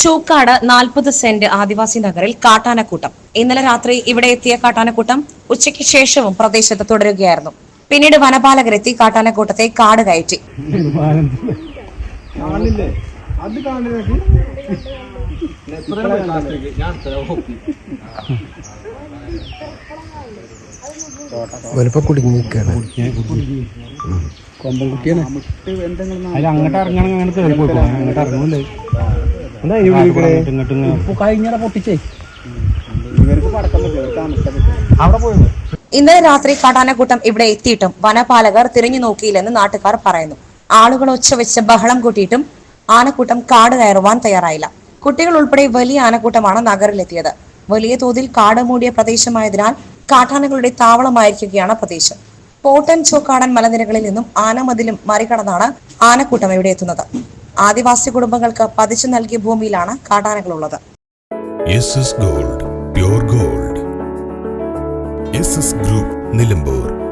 ചൂക്കാട് നാൽപ്പത് സെന്റ് ആദിവാസി നഗറിൽ കാട്ടാനക്കൂട്ടം. ഇന്നലെ രാത്രി ഇവിടെ എത്തിയ കാട്ടാനക്കൂട്ടം ഉച്ചയ്ക്ക് ശേഷവും പ്രദേശത്ത് തുടരുകയായിരുന്നു. പിന്നീട് വനപാലകരെത്തി കാട്ടാനക്കൂട്ടത്തെ കാട് കയറ്റി. വലുപ്പം കൊമ്പൻ കുട്ടിയാണ് അങ്ങോട്ട് കയറി അങ്ങോട്ട് ഇറങ്ങൂലേ കഴിഞ്ഞാ പൊട്ടിച്ചേ. അവിടെ പോയത് ഇന്നലെ രാത്രി കാട്ടാനക്കൂട്ടം ഇവിടെ എത്തിയിട്ടും വനപാലകർ തിരിഞ്ഞു നോക്കിയില്ലെന്ന് നാട്ടുകാർ പറയുന്നു. ആളുകൾ ഒച്ചവെച്ച് ബഹളം കൂട്ടിയിട്ടും ആനക്കൂട്ടം കാട് കയറുവാൻ തയ്യാറായില്ല. കുട്ടികൾ ഉൾപ്പെടെ വലിയ ആനക്കൂട്ടമാണ് നഗറിലെത്തിയത്. വലിയ തോതിൽ കാട് മൂടിയ പ്രദേശമായതിനാൽ കാട്ടാനകളുടെ താവളമായിരിക്കുകയാണ് പ്രദേശം. പോട്ടൻ ചോക്കാടൻ മലനിരകളിൽ നിന്നും ആനമതിലും മറികടന്നാണ് ആനക്കൂട്ടം ഇവിടെ എത്തുന്നത്. ആദിവാസി കുടുംബങ്ങൾക്ക് പതിച്ചു നൽകിയ ഭൂമിയിലാണ് കാട്ടാനകളുള്ളത്. Gold gold. ഗ്രൂപ്പ് നിലമ്പൂർ.